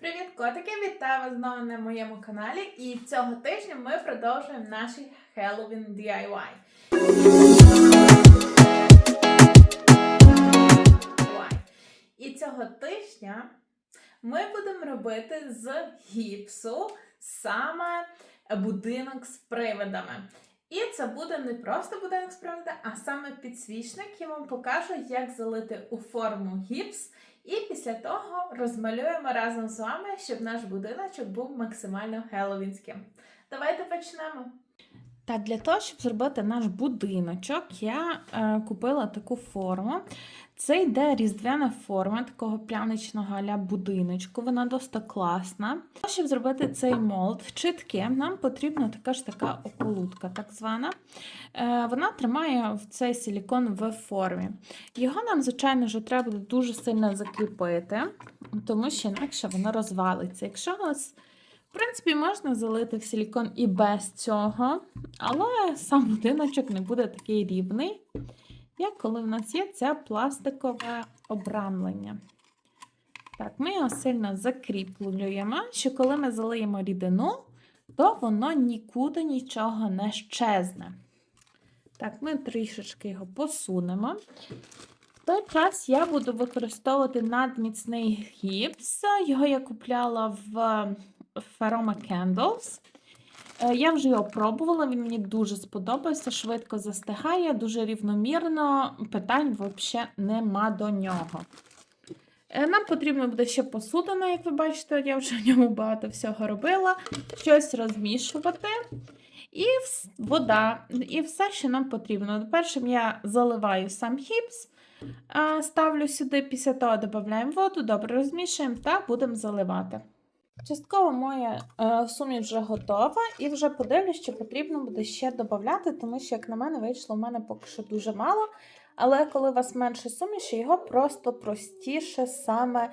Привіт, котики! Вітаю вас знову на моєму каналі. І цього тижня ми продовжуємо наш Halloween DIY. І цього тижня ми будемо робити з гіпсу саме будинок з привидами. І це буде не просто будинок з привидами, а саме підсвічник. Я вам покажу, як залити у форму гіпс. І після того розмалюємо разом з вами, щоб наш будиночок був максимально геловінським. Давайте почнемо. Та для того, щоб зробити наш будиночок, я е, купила таку форму. Це йде різдвяна форма такого пряничного аля будиночку. Вона досить класна. Щоб зробити цей молд чітким, нам потрібна така ж така околутка, так звана. Е, вона тримає в цей силікон в формі. Його нам, звичайно, вже треба дуже сильно закріпити, тому що інакше воно розвалиться. Якщо у вас в принципі, можна залити в силікон і без цього, але сам будиночок не буде такий рівний, як коли в нас є це пластикове обрамлення. Так, ми його сильно закріплюємо, що коли ми залиємо рідину, то воно нікуди нічого не щезне. Так, ми трішечки його посунемо. В той час я буду використовувати надміцний гіпс. Його я купляла в Feroma Candles. Е, Я вже його пробувала, він мені дуже сподобався, швидко застигає, дуже рівномірно, питань взагалі нема до нього. Е, Нам потрібно буде ще посудина, як ви бачите, я вже в ньому багато всього робила. Щось розмішувати. І вода, і все, що нам потрібно. Першим я заливаю сам гіпс, а, ставлю сюди, після того додаємо воду, добре розмішуємо та будемо заливати. Частково моя е, суміш вже готова, і вже подивлюсь, що потрібно буде ще додати, тому що, як на мене, вийшло в мене поки що дуже мало. Але коли у вас менше суміші, його просто простіше саме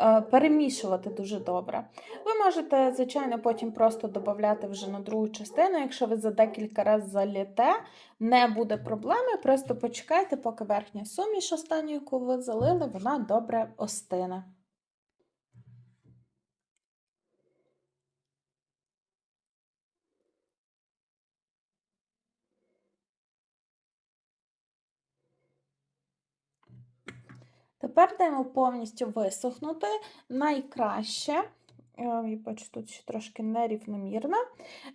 е, перемішувати дуже добре. Ви можете, звичайно, потім просто додати вже на другу частину. Якщо ви за декілька разів заліте, не буде проблеми. Просто почекайте, поки верхня суміш, останню, яку ви залили, вона добре остине. Тепер даємо повністю висохнути. Найкраще, е, я бачу, тут ще трошки нерівномірно.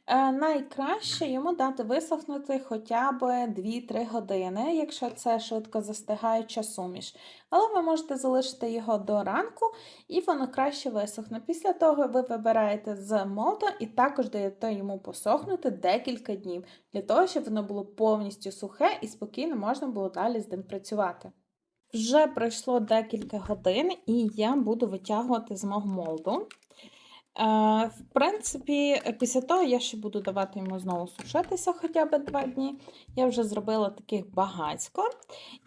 е, Найкраще йому дати висохнути хоча б 2-3 години, якщо це швидко застигаюча суміш. Але ви можете залишити його до ранку, і воно краще висохне. Після того ви вибираєте з молда і також даєте йому посохнути декілька днів, для того, щоб воно було повністю сухе і спокійно можна було далі з ним працювати. Вже пройшло декілька годин, і я буду витягувати з мого молду. Е, в принципі, після того я ще буду давати йому знову сушитися хоча б два дні. Я вже зробила таких багацько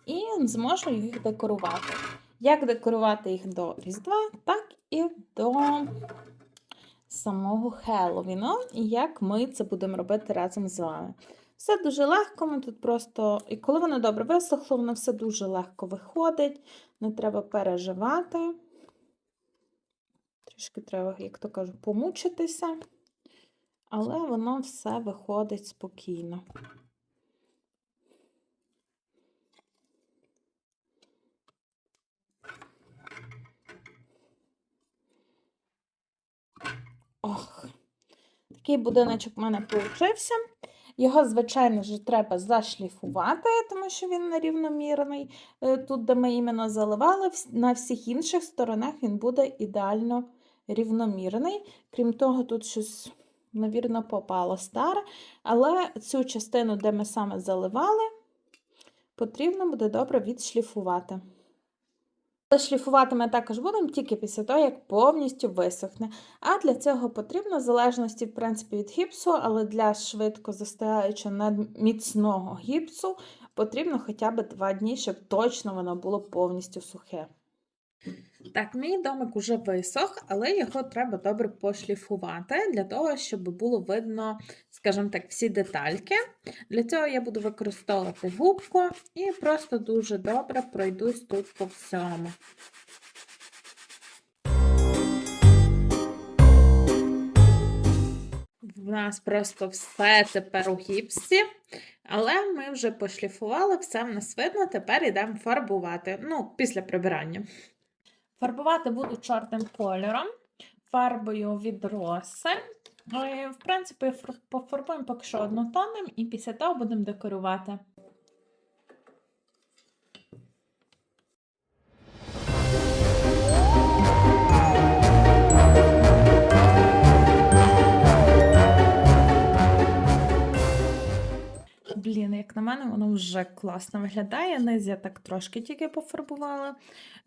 і зможу їх декорувати. Як декорувати їх до Різдва, так і до самого Хеллоуіну, і як ми це будемо робити разом з вами. Все дуже легко, ми тут просто, і коли воно добре висохло, воно все дуже легко виходить, не треба переживати. Трішки треба, як то кажу, помучитися, але воно все виходить спокійно. Ох, такий будиночок в мене получився. Його, звичайно ж, треба зашліфувати, тому що він нерівномірний. Е, Тут, де ми іменно заливали, на всіх інших сторонах він буде ідеально рівномірний. Крім того, тут щось, навірно, попало старе. Але цю частину, де ми саме заливали, потрібно буде добре відшліфувати. Шліфувати ми також будемо тільки після того, як повністю висохне. А для цього потрібно, в залежності, в принципі, від гіпсу, але для швидко застигаючого надміцного гіпсу потрібно хоча б 2 дні, щоб точно воно було повністю сухе. Так, мій домик уже висох, але його треба добре пошліфувати для того, щоб було видно, скажімо так, всі детальки. Для цього я буду використовувати губку і просто дуже добре пройдусь тут по всьому. У нас просто все тепер у гіпсі, але ми вже пошліфували, все в нас видно, тепер йдемо фарбувати. Ну, після прибирання. Фарбувати буду чорним кольором, фарбою від роси. В принципі, фар- пофарбуємо поки що однотонним і після того будемо декорувати. На мене, воно вже класно виглядає. Низ я так трошки тільки пофарбувала.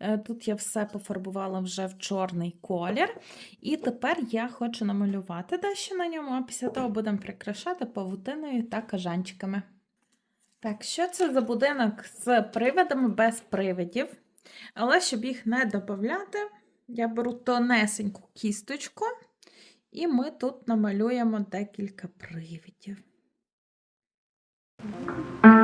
Е, Тут я все пофарбувала вже в чорний колір. І тепер я хочу намалювати дещо на ньому, а після того будемо прикрашати павутиною та кажанчиками. Так, що це за будинок з привидами без привидів? Але щоб їх не додати, я беру тонесеньку кісточку, і ми тут намалюємо декілька привидів. І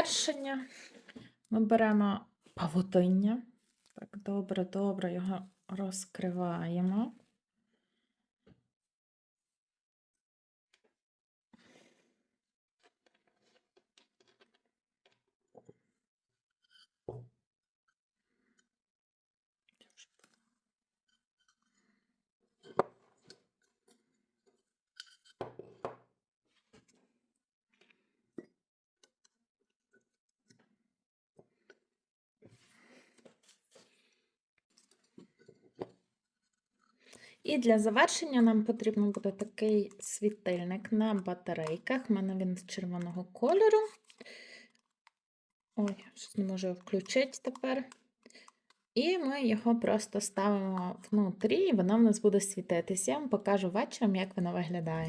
завершення ми беремо павутиння. Так, добре, добре його розкриваємо. І для завершення нам потрібно буде такий світильник на батарейках. У мене він з червоного кольору. Ой, щось не можу включити тепер. І ми його просто ставимо внутрі, і воно в нас буде світитися. Я вам покажу вечором, як воно виглядає.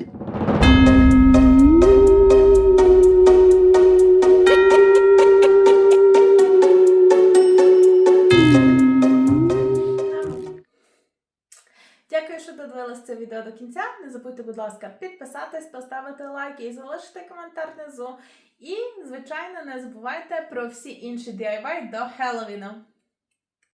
Дякую, додивилися це відео до кінця. Не забудьте, будь ласка, підписатись, поставити лайки і залишити коментар внизу. І, звичайно, не забувайте про всі інші DIY до Хеллоуіну.